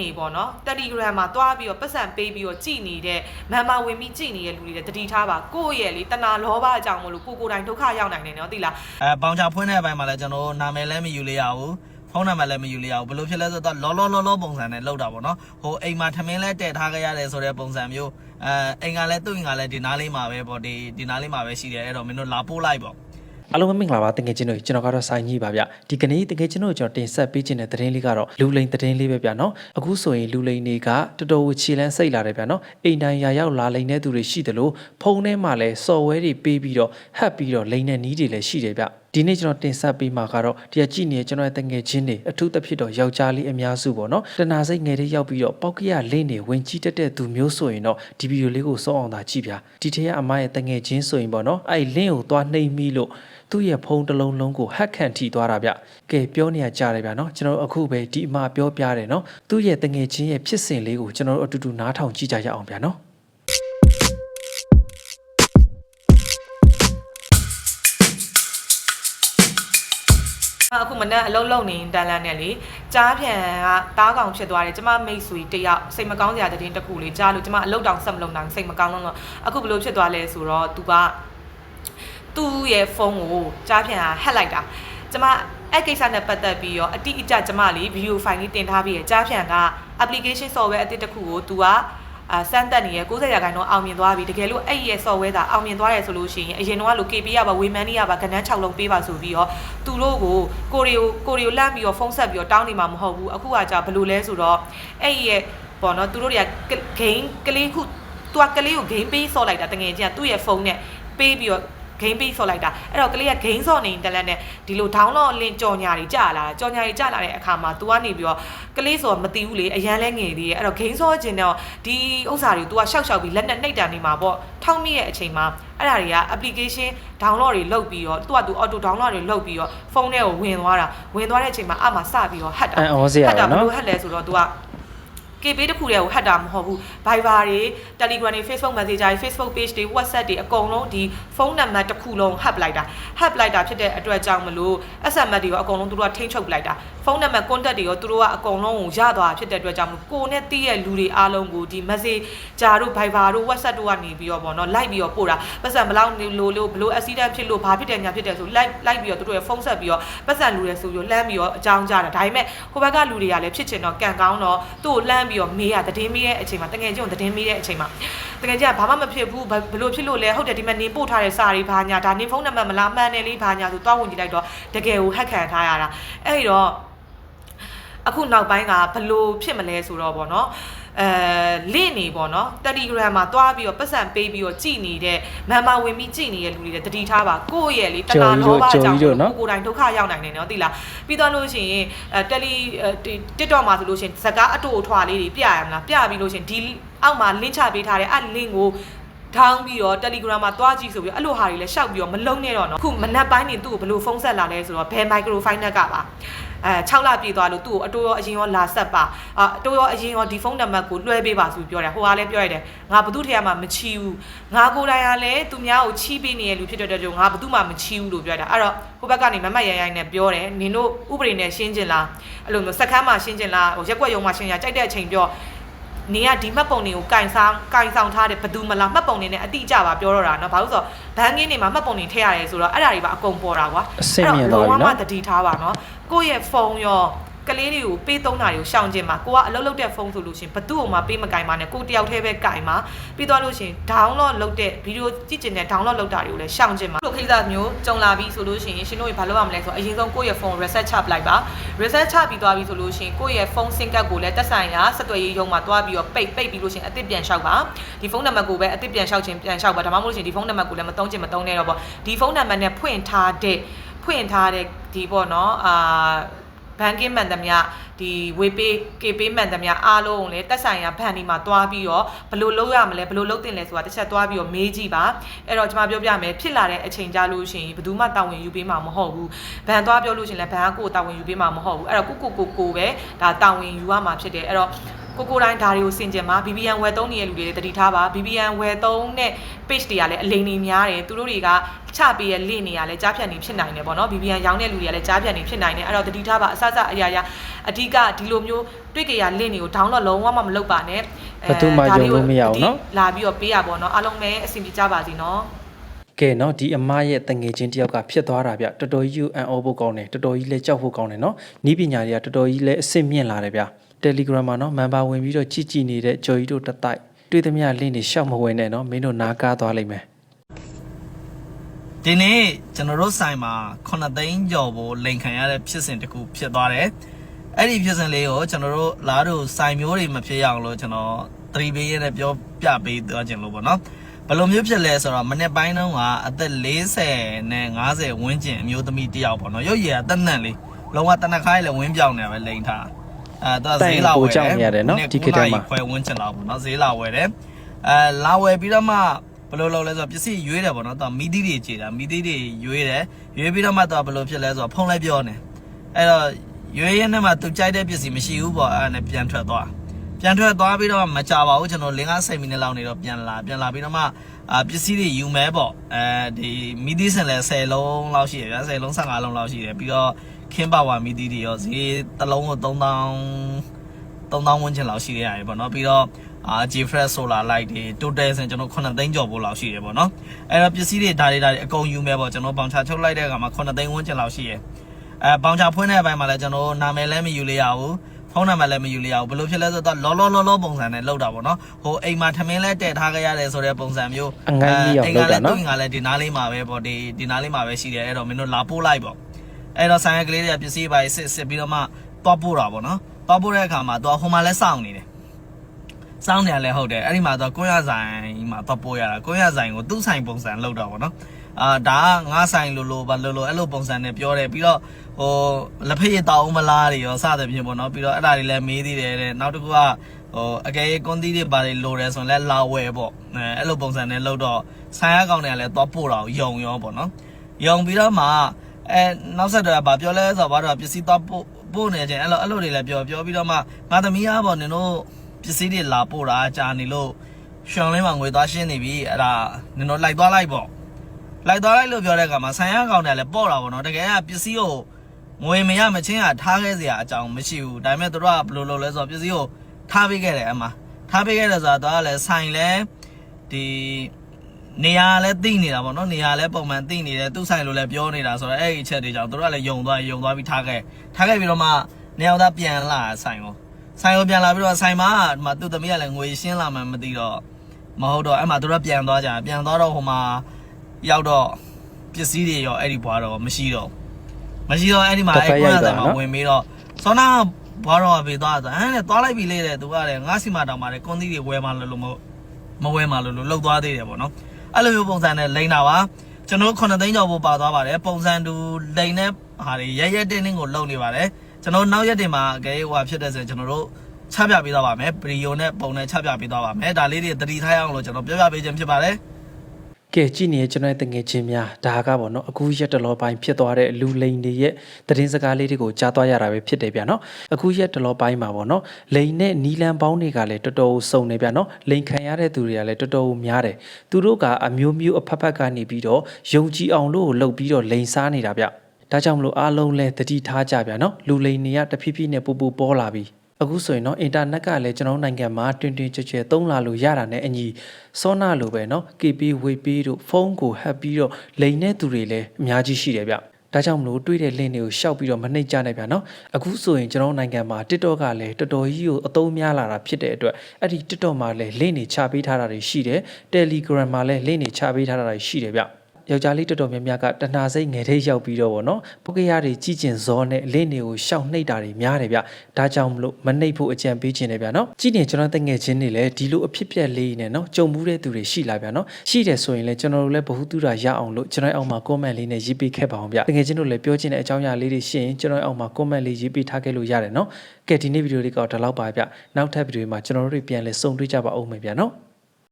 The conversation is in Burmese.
နေပေါ့နော် Telegram မှာတွားပြီးတော့ပတ်စံပေးပြီးတော့ကြည်နေတဲ့မန်မာဝင်ပြီးကြည်နေတဲ့လူတွေလည်းတတိထားပါကိုယ့်ရဲ့လေတဏှာလောဘအကြောင်းမလို့ကိုကိုယ်တိုင်ဒုက္ခရောက်နိုင်တယ်နော်သိလားအဲပေါင်ချဖွင့်တဲ့အပိုင်းမှာလည်းကျွန်တော်တို့နာမည်လည်းမယူလေးရဘူးဖုန်းနံပါတ်လည်းမယူလေးရဘူးဘယ်လိုဖြစ်လဲဆိုတော့လောလောလောလောပုံစံနဲ့လောက်တာပေါ့နော်ဟိုအိမ်မှာထမင်းလဲတည်ထားခဲ့ရတယ်ဆိုတဲ့ပုံစံမျိုးအဲအိမ်ကလည်းသူ့အိမ်ကလည်းဒီနားလေးမှာပဲပေါ့ဒီဒီနားလေးမှာပဲရှိတယ်အဲ့တော့မင်းတို့လာပို့လိုက်ပေါ့ အားလုံးပဲမင်္ဂလာပါတကယ်ချင်းတို့ကျွန်တော်ကတော့စိုင်းကြီးပါဗျဒီကနေ့တကယ်ချင်းတို့ကျွန်တော်တင်ဆက်ပေးခြင်းတဲ့သတင်းလေးကတော့လူလိန်သတင်းလေးပဲဗျနော်အခုဆိုရင်လူလိန်တွေကတော်တော်ခြေလန်းစိတ်လာတယ်ဗျနော်အိမ်တိုင်းရာရောက်လာလိန်တဲ့သူတွေရှိတယ်လို့ဖုန်းထဲမှာလည်း software တွေပေးပြီးတော့ဟက်ပြီးတော့လိန်တဲ့နီးတွေလည်းရှိတယ်ဗျဒီနေ့ကျွန်တော်တင်ဆက်ပေးမှာကတော့တရားကြည့်နေတဲ့ကျွန်တော်ရဲ့တငယ်ချင်းတွေအထူးသဖြင့်တော့ယောက်ျားလေးအများစုပေါ့နော်တနာစိတ်ငယ်တွေရောက်ပြီးတော့ပောက်ကရလင်းတွေဝင်ကြည့်တတ်တဲ့သူမျိုးဆိုရင်တော့ဒီဗီဒီယိုလေးကိုစောအောင်သာကြည့်ဗျဒီထက်အမရဲ့တငယ်ချင်းဆိုရင်ပေါ့နော်အဲ့လင်းကိုသွားနှိမ့်မိလို့သူ့ရဲ့ဖုန်းတစ်လုံးလုံးကိုဟက်ခံထိသွားတာဗျကဲပြောနေရကြတယ်ဗျနော်ကျွန်တော်တို့အခုပဲဒီအမှာပြောပြတယ်နော်သူ့ရဲ့တငယ်ချင်းရဲ့ဖြစ်စဉ်လေးကိုကျွန်တော်တို့အတူတူနားထောင်ကြည့်ကြရအောင်ဗျနော် အခုမနေ့အလုံးလုံးနေတန်လန်းနဲ့လေကြားပြန်ကတားကောင်ဖြစ်သွားတယ်ကျမမိတ်ဆွေတယောက်စိတ်မကောင်းစရာတဲ့တင်တစ်ခုလေးကြားလို့ကျမအလုတ်တောင်ဆက်မလုံနိုင်စိတ်မကောင်းတော့အခုဘယ်လိုဖြစ်သွားလဲဆိုတော့ तू ကသူ့ရဲ့ဖုန်းကိုကြားပြန်ကဟက်လိုက်တာကျမအဲ့ကိစ္စနဲ့ပတ်သက်ပြီးတော့အတိအကျကျမလေး video file လေးတင်ထားပြီးရကြားပြန်က application software အသစ်တစ်ခုကို तू က အာစမ်းတက်နေရ90ရာခိုင်နှုန်းအောင်မြင်သွားပြီတကယ်လို့အဲ့ဒီရဲ့ software ဒါအောင်မြင်သွားတယ်ဆိုလို့ရှိရင်အရင်တော့လို့ KP ရပါဝေမန်နီရပါကဏ္ဍ6လုံးပေးပါဆိုပြီးတော့သူတို့ကိုကိုရီယိုကိုရီယိုလန့်ပြီးတော့ဖုန်းဆက်ပြီးတော့တောင်းနေမှာမဟုတ်ဘူးအခုကကြာဘယ်လိုလဲဆိုတော့အဲ့ဒီရဲ့ပေါ့နော်သူတို့တွေကဂိမ်းကလေးခုသူကကလေးကိုဂိမ်းပေးဆော့လိုက်တာတကယ်ချင်းကသူ့ရဲ့ဖုန်းနဲ့ပေးပြီးတော့ game ပေးဆော့လိုက်တာအဲ့တော့ကလေးက game ဆော့နေတယ်လက်နဲ့ဒီလို download link ကြော်ညာတွေကြာလာတာကြော်ညာတွေကြာလာတဲ့အခါမှာ तू ကနေပြီးတော့ကလေးဆိုတော့မသိဘူးလေအရန်လဲငယ်သေးရဲ့အဲ့တော့ game ဆော့ခြင်းတော့ဒီဥစ္စာတွေ तू ကရှောက်ရှောက်ပြီးလက်နဲ့နှိပ်တာနေမှာပေါ့ထောက်မိရဲ့အချိန်မှာအဲ့ဒါတွေက application download တွေလုပ်ပြီးတော့ तू က तू auto download တွေလုပ်ပြီးတော့ဖုန်းထဲကိုဝင်သွားတာဝင်သွားတဲ့အချိန်မှာအမှစပြီးတော့ဟတ်တာ အန်အောစရာ ဟတ်တာ ပဲ ဘယ် နော် လိုဟတ်လဲဆိုတော့ तू က KB တခုတည်းကိုဟတ်တာမဟုတ်ဘူး Viber တွေ Telegram တွေ Facebook Messenger တွေ Facebook page တွေ WhatsApp တွေအကုန်လုံးဒီဖုန်းနံပါတ်တစ်ခုလုံးဟတ်လိုက်တာဟတ်လိုက်တာဖြစ်တဲ့အတွက်ကြောင့်မလို့ SMS တွေရောအကုန်လုံးသူတို့ကထိန်းချုပ်လိုက်တာဖုန်းနံပါတ် contact တွေရောသူတို့ကအကုန်လုံးကိုရသွားဖြစ်တဲ့အတွက်ကြောင့်မလို့ကိုနဲ့တီးရဲ့လူတွေအားလုံးကိုဒီ Messenger တို့ Viber တို့ WhatsApp တို့ကနေပြီးတော့ဗောနော်လိုက်ပြီးတော့ပို့တာပတ်စံဘလောက်လို့လို့ဘလို့ accident ဖြစ်လို့ဘာဖြစ်တယ်ညာဖြစ်တယ်ဆိုလိုက်လိုက်ပြီးတော့သူတို့ရဲ့ဖုန်းဆက်ပြီးတော့ပတ်စံလူတွေဆိုပြီးတော့လှမ်းပြီးတော့အကြောင်းကြားတာဒါပေမဲ့ဟိုဘက်ကလူတွေကလည်းဖြစ်ချင်တော့ကံကောင်းတော့သူ့ကိုလှမ်းပြီးတော့မေးရတည်င်းမေးတဲ့အချိန်မှာတကယ်ချင်းကိုတည်င်းမေးတဲ့အချိန်မှာတကယ်ချင်းကဘာမှမဖြစ်ဘူးဘဘလို့ဖြစ်လို့လဲဟုတ်တယ်ဒီမှာနေပို့ထားတဲ့စာတွေဘာညာဒါနေဖုန်းနံပါတ်မလားမှန်တယ်လေးဘာညာဆိုတွားဝင်ကြည့်လိုက်တော့တကယ်ကိုဟက်ခံထားရတာအဲ့ဒီတော့ အခုနောက်ပိုင်းကဘလို့ဖြစ်မလဲဆိုတော့ဗောနော်အဲလင့်နေပေါ့နော် Telegram မှာတွားပြီးတော့ပတ်စံပေးပြီးတော့ကြည်နေတဲ့မန်မာဝင်ပြီးကြည်နေတဲ့လူတွေလည်းတတိထားပါကိုယ့်ရဲ့လေတဏှာလောဘအကြောင်းကိုကိုယ်တိုင်ဒုက္ခရောက်နိုင်တယ်နော်သိလားပြီးတော့လို့ရှိရင်အဲတယ်လီ TikTok မှာဆိုလို့ရှိရင်ဇကားအတူအထွာလေးတွေပြရမလားပြပြီးလို့ရှိရင်ဒီအောက်မှာ link ချပေးထားတဲ့အဲ့ link ကို ထောင်းပြီးတော့ Telegram မှာတွားကြည့်ဆိုပြီးအဲ့လိုဟာတွေလည်းရှောက်ပြီးတော့မလုံးနဲ့တော့နော်အခုမနက်ပိုင်းနေသူ့ကိုဘယ်လိုဖုန်းဆက်လာလဲဆိုတော့ဘယ် microphone နဲ့ကပါအဲ6လပြည့်သွားလို့သူ့ကိုအတိုးရောအရင်ရောလာဆက်ပါအအတိုးရောအရင်ရောဒီဖုန်းနံပါတ်ကိုလွှဲပေးပါဆိုပြီးပြောတယ်ဟိုကလည်းပြောရတယ်ငါဘသူ့ထက်မှမချီဘူးငါကိုယ်တိုင်ကလည်းသူများကိုချီးပေးနေတဲ့လူဖြစ်တဲ့အတွက်ကြောင့်ငါဘသူမှမချီဘူးလို့ပြောတာအဲ့တော့ဟိုဘက်ကနေမမတ်ရရိုင်းနဲ့ပြောတယ်နင်တို့ဥပဒေနဲ့ရှင်းကျင်လားအဲ့လိုမျိုးစက်ခန်းမှာရှင်းကျင်လားဟိုရက်ွက်ရုံမှာရှင်းရကြိုက်တဲ့အချိန်ပြော နေကဒီမှတ်ပုံတွေကိုကင်ဆောင်ကင်ဆောင်ထားတယ်ဘယ်သူမလားမှတ်ပုံတွေနဲ့အတိအကျပါပြောတော့တာเนาะဘာလို့ဆိုတော့ဘန်းကင်းတွေမှာမှတ်ပုံတွေထည့်ရတယ်ဆိုတော့အဲ့ဒါတွေပါအကုန်ပေါ်တာကွာ အဆင်မြင်သွားပြီနော် အဲ့တော့လုံးဝတတိထားပါเนาะကိုယ့်ရဲ့ဖုန်းရော ကလေးတွေကိုပေးသုံးတာတွေကိုရှောင်ကျင်ပါကိုကအလုပ်လုပ်တဲ့ဖုန်းဆိုလို့ရှိရင်ဘသူ့ကိုမှပေးမကင်ပါနဲ့ကိုတယောက်တည်းပဲကင်ပါပြီးသွားလို့ရှိရင် download လုပ်တဲ့ဗီဒီယိုကြည့်ကျင်တဲ့ download လုပ်တာတွေကိုလည်းရှောင်ကျင်ပါဒီလိုခိစ္စမျိုးကြုံလာပြီဆိုလို့ရှိရင်ရှင်တို့ဘာလုပ်ရမလဲဆိုတော့အရင်ဆုံးကိုယ့်ရဲ့ဖုန်း reset ချပလိုက်ပါ reset ချပြီးသွားပြီဆိုလို့ရှိရင်ကိုယ့်ရဲ့ဖုန်း SIM card ကိုလည်းတက်ဆိုင်ရာဆက်သွယ်ရေးရုံးမှာတွားပြီးတော့ပိတ်ပိတ်ပြီးလို့ရှိရင်အသစ်ပြန်လျှောက်ပါဒီဖုန်းနံပါတ်ကိုပဲအသစ်ပြန်လျှောက်ခြင်းပြန်လျှောက်ပါဒါမှမဟုတ်လို့ရှိရင်ဒီဖုန်းနံပါတ်ကိုလည်းမသုံးချင်မသုံးနဲ့တော့ပေါ့ဒီဖုန်းနံပါတ်နဲ့ဖွင့်ထားတဲ့ဖွင့်ထားတဲ့ဒီပေါ့နော်အာ ဘန်ကင်းမှန်သမျှဒီဝေပေးကေပေးမှန်သမျှအားလုံးကိုလည်းတက်ဆိုင်ရာဘန်ဒီမှာတွားပြီးတော့ဘယ်လိုလုပ်ရမလဲဘယ်လိုလုပ်တင်လဲဆိုတာတစ်ချက်တွားပြီးတော့မေးကြည့်ပါအဲ့တော့ကျွန်မပြောပြမယ်ဖြစ်လာတဲ့အချိန်ကြလို့ရှိရင်ဘယ်သူမှတာဝန်ယူပေးမှာမဟုတ်ဘူးဘန်သွားပြောလို့ရှိရင်လည်းဘန်ကကိုယ်တာဝန်ယူပေးမှာမဟုတ်ဘူးအဲ့တော့ကိုကိုကိုကိုပဲဒါတာဝန်ယူရမှာဖြစ်တယ်အဲ့တော့ ကိုကိုတိုင်းဒါတွေကိုစင်ကြင်မှာ VPN ဝယ်သုံးနေတဲ့လူတွေလည်းတတိထားပါ VPN ဝယ်သုံးတဲ့ page တွေကလည်းအလိမ်နေများတယ်သူတို့တွေကချပေးရဲ့လင့်နေရလဲကြားဖြတ်နေဖြစ်နိုင်တယ်ပေါ့နော် VPN ရောင်းတဲ့လူတွေကလည်းကြားဖြတ်နေဖြစ်နိုင်တယ်အဲ့တော့တတိထားပါအစစအရာရာအဓိကဒီလိုမျိုးတွေ့ကြရလင့်တွေကို download လုံးဝမမလုပ်ပါနဲ့ဘယ်သူမှယုံလို့မရဘူးနော်လာပြီးတော့ပေးရပါတော့အားလုံးပဲအဆင်ပြေကြပါစေနော်ကဲနော်ဒီအမရဲ့တငယ်ချင်းတယောက်ကဖြစ်သွားတာဗျတော်တော်ကြီး UNO ဖို့ကောင်းတယ်တော်တော်ကြီးလဲကြောက်ဖို့ကောင်းတယ်နော်နီးပညာတွေကတော်တော်ကြီးလဲအဆင့်မြင့်လာတယ်ဗျ Telegram မှာနော် member ဝင်ပြီးတော့ကြည်ကြည်နေတဲ့ကြော်ကြီးတို့တစ်တိုက်တွေ့သမျှလင့်နေရှောက်မဝင်နဲ့နော်မင်းတို့နားကားသွားလိမ့်မယ်ဒီနေ့ကျွန်တော်တို့ဆိုင်မှာ9သိန်းကျော်ဖို့လိန်ခံရတဲ့ဖြစ်စဉ်တစ်ခုဖြစ်သွားတယ်အဲ့ဒီဖြစ်စဉ်လေးကိုကျွန်တော်တို့လားတို့ဆိုင်မျိုးတွေမဖြစ်ရအောင်လို့ကျွန်တော်သတိပေးရတဲ့ပြောပြပေးသွားခြင်းလို့ပေါ့နော်ဘယ်လိုမျိုးဖြစ်လဲဆိုတော့မနေ့ပိုင်းတုန်းကအသက်40နဲ့50ဝန်းကျင်အမျိုးသမီးတစ်ယောက်ပေါ့နော်ရုပ်ရည်ကတက်နန့်လေးလုံးဝတနက်ခိုင်းလည်းဝင်းပြောင်းနေပဲလိန်ထား အဲတော့ဈေးလာဝယ်ခွဲဝန်းကျင်လာပေါ့နော်ဈေးလာဝယ်တယ်အဲလာဝယ်ပြီးတော့မှဘယ်လိုလုပ်လဲဆိုတော့ပစ္စည်းရွေးတယ်ပေါ့နော်သူကမီးသီးတွေခြေတာမီးသီးတွေရွေးတယ်ရွေးပြီးတော့မှသူကဘယ်လိုဖြစ်လဲဆိုတော့ဖုံးလိုက်ပြောနေအဲ့တော့ရွေးရင်းနဲ့မှသူကြိုက်တဲ့ပစ္စည်းမရှိဘူးပေါ့အဲ့ဒါနဲ့ပြန်ထွက်သွားပြန်ထွက်သွားပြီးတော့မကြပါဘူးကျွန်တော်5 6မိနစ်လောက်နေတော့ပြန်လာပြန်လာပြီးတော့မှအာပစ္စည်းတွေယူမဲပေါ့အဲဒီမီးသီးစင်လဲ10လုံးလောက်ရှိတယ်ဗျာ10လုံး15လုံးလောက်ရှိတယ်ပြီးတော့ ခင်းပါဝါမီးသီးတွေရောဈေးတစ်လုံးကို3000 3000ဝန်းကျင်လောက်ရှိရရတယ်ပေါ့နော်ပြီးတော့အာ G Fresh Solar Light တွေ total ဆိုရင်ကျွန်တော်9သိန်းကျော်ပို့လောက်ရှိရပေါ့နော်အဲ့တော့ပစ္စည်းတွေဒါတွေဒါတွေအကုန်ယူမယ်ပေါ့ကျွန်တော်ပေါင်ချချုပ်လိုက်တဲ့အခါမှာ9သိန်းဝန်းကျင်လောက်ရှိရအဲပေါင်ချဖွင့်တဲ့အပိုင်းမှာလည်းကျွန်တော်နာမည်လည်းမယူလိုက်ရဘူးဖုန်းနံပါတ်လည်းမယူလိုက်ရဘူးဘယ်လိုဖြစ်လဲဆိုတော့လောလောလောလောပုံစံနဲ့လောက်တာပေါ့နော်ဟိုအိမ်မှာထမင်းလဲတည်ထားခဲ့ရတယ်ဆိုတဲ့ပုံစံမျိုးအငန်းကြီးအောင်လုပ်တာနော်အိမ်ကလည်းဒီနားလေးမှာပဲပေါ့ဒီဒီနားလေးမှာပဲရှိတယ်အဲ့တော့မင်းတို့လာပို့လိုက်ပေါ့ အဲ့တော့ဆိုင်ရကလေးတွေကပစ္စည်းပိုင်းစစ်စစ်ပြီးတော့မှသွားပို့တာပေါ့နော်သွားပို့တဲ့အခါမှာသွားဟိုမှာလဲစောင့်နေတယ်စောင့်နေရလဲဟုတ်တယ်အဲ့ဒီမှာသွားကိုရဆိုင်မှာသွားပို့ရတာကိုရဆိုင်ကိုသူ့ဆိုင်ပုံစံလောက်တော့ပေါ့နော်အာဒါကငါဆိုင်လိုလိုဘာလိုလိုအဲ့လိုပုံစံနဲ့ပြောတယ်ပြီးတော့ဟိုလက်ဖက်ရည်တောင်းမလားတွေရောစသဖြင့်ပေါ့နော်ပြီးတော့အဲ့ဒါတွေလည်းမေးသေးတယ်တဲ့နောက်တစ်ခုကဟိုအကယ်၍ကွန်တီတွေဘာတွေလိုတယ်ဆိုရင်လည်းလာဝယ်ပေါ့အဲအဲ့လိုပုံစံနဲ့လောက်တော့ဆိုင်ရကောင်တွေကလည်းသွားပို့တာကိုယုံရောပေါ့နော်ယုံပြီးတော့မှ အဲနောက်ဆက်တော့ဗာပြောလဲဆိုတော့ဘာတော့ပစ္စည်းသွားပို့ပို့နေခြင်းအဲ့လိုအဲ့လိုတွေလည်းပြောပြောပြီးတော့မှငါသမီးအားပေါ့နင်တို့ပစ္စည်းတွေလာပို့တာကြာနေလို့ရှောင်းလေးမှာငွေသွားရှင်းနေပြီအဲ့ဒါနင်တို့လိုက်သွားလိုက်ပေါ့လိုက်သွားလိုက်လို့ပြောတဲ့အခါမှာဆိုင်ရကောင်တွေကလည်းပေါ့တာပေါ့နော်တကယ်ကပစ္စည်းကိုငွေမရမချင်းကထားခဲ့စရာအကြောင်းမရှိဘူးဒါပေမဲ့တို့ကဘယ်လိုလုပ်လဲဆိုတော့ပစ္စည်းကိုထားပေးခဲ့တယ်အမထားပေးခဲ့တယ်ဆိုတော့တော့လည်းဆိုင်လဲဒီ နေရာလဲသိနေတာပေါ့နော်နေရာလဲပုံမှန်သိနေတယ်သူ့ဆိုင်လိုလဲပြောနေတာဆိုတော့အဲ့ဒီအချက်တွေကြောင့်တို့ကလည်းယုံသွားယုံသွားပြီးထားခဲ့ထားခဲ့ပြီးတော့မှနေရာသားပြန်လာဆိုင်ကိုဆိုင်ကိုပြန်လာပြီးတော့ဆိုင်မှာဒီမှာသူ့သမီးကလည်းငွေရှင်းလာမှမသိတော့မဟုတ်တော့အဲ့မှာတို့ကပြန်သွားကြပြန်သွားတော့ဟိုမှာရောက်တော့ပစ္စည်းတွေရောအဲ့ဒီဘွားတော့မရှိတော့မရှိတော့အဲ့ဒီမှာအဲ့ကွန်းဆိုင်မှာဝင်ပြီးတော့စောနာဘွားတော့ပေးသွားဆိုဟမ်လေသွားလိုက်ပြီလေတဲ့သူကလည်းငါးစီမာတောင်မှာလေကွန်သီးတွေဝဲမှလို့လို့မမဝဲမှလို့လို့လှုပ်သွားသေးတယ်ပေါ့နော် အဲ့လိုမျိုးပုံစံနဲ့လိန်တာပါကျွန်တော်9သိန်းကျော်ပို့ပါသွားပါတယ်ပုံစံတူလိန်တဲ့ဟာတွေရရက်တင်းတင်းကိုလုံနေပါတယ်ကျွန်တော်နောက်ရက်တင်မှာအကယ်ဟိုဟာဖြစ်တဲ့ဆိုရင်ကျွန်တော်တို့ချပြပေးသွားပါမယ်ပရီယိုနဲ့ပုံနဲ့ချပြပေးသွားပါမယ်ဒါလေးတွေသတိထားရအောင်လို့ကျွန်တော်ပြောပြပေးခြင်းဖြစ်ပါတယ် ကဲကြည့်နေကျွန်တော်ရဲ့တငယ်ချင်းများဒါကပေါ့နော်အခုရက်တလောပိုင်းဖြစ်သွားတဲ့လူလိန်တွေရဲ့သတင်းစကားလေးတွေကိုကြားသွားရတာပဲဖြစ်တယ်ဗျာနော်အခုရက်တလောပိုင်းမှာပေါ့နော်လိန်နဲ့နီလန်ပေါင်းတွေကလည်းတော်တော်စုံနေဗျာနော်လိန်ခံရတဲ့သူတွေကလည်းတော်တော်များတယ်သူတို့ကအမျိုးမျိုးအဖက်ဖက်ကနေပြီးတော့ယုံကြည်အောင်လို့လှုပ်ပြီးတော့လိန်စားနေတာဗျဒါကြောင့်မလို့အားလုံးလဲတတိထားကြဗျာနော်လူလိန်တွေကတဖြည်းဖြည်းနဲ့ပူပူပေါ်လာပြီ အခုဆိုရင်တော့အင်တာနက်ကလည်းကျွန်တော်နိုင်ငံမှာတွင်တွင်ကြွကြွသုံးလာလို့ရတာနဲ့အညီစောနာလိုပဲเนาะ KP ဝေပေးတို့ဖုန်းကိုဟက်ပြီးတော့လိန်တဲ့သူတွေလည်းအများကြီးရှိတယ်ဗျဒါကြောင့်မလို့တွေ့တဲ့ link တွေကိုရှောက်ပြီးတော့မနှိမ့်ကြနဲ့ဗျာနော်အခုဆိုရင်ကျွန်တော်နိုင်ငံမှာ TikTok ကလည်းတော်တော်ကြီးကိုအသုံးများလာတာဖြစ်တဲ့အတွက်အဲ့ဒီ TikTok မှာလည်း link တွေချပေးထားတာတွေရှိတယ် Telegram မှာလည်း link တွေချပေးထားတာတွေရှိတယ်ဗျ ယောက်ျားလေးတော်တော်များများကတဏှာစိတ်ငယ်ထိတ်ရောက်ပြီးတော့ဗောနော်ပုဂ္ဂရတွေကြီးကျင်စောနဲ့လင်းတွေကိုရှောက်နှိပ်တာတွေများတယ်ဗျဒါကြောင့်မလို့မနှိပ်ဖို့အကြံပေးခြင်းတယ်ဗျနော်ကြည့်နေကျွန်တော်တငယ်ချင်းတွေလည်းဒီလိုအဖြစ်ပြက်လေးနဲ့နော်ကြုံမှုတဲ့သူတွေရှိလာဗျနော်ရှိတယ်ဆိုရင်လည်းကျွန်တော်တို့လည်းဘ ഹു တုတာရအောင်လို့ကျွန်တော်အောက်မှာ comment လေးနဲ့ရေးပေးခဲ့ပါအောင်ဗျတငယ်ချင်းတို့လည်းပြောချင်တဲ့အကြောင်းအရာလေးတွေရှိရင်ကျွန်တော်အောက်မှာ comment လေးရေးပေးထားခဲ့လို့ရတယ်နော်ကဲဒီနေ့ဗီဒီယိုလေးကတော့ဒီလောက်ပါဗျနောက်ထပ်ဗီဒီယိုမှာကျွန်တော်တို့တွေပြန်လဲစုံတွေ့ကြပါဦးမယ်ဗျနော်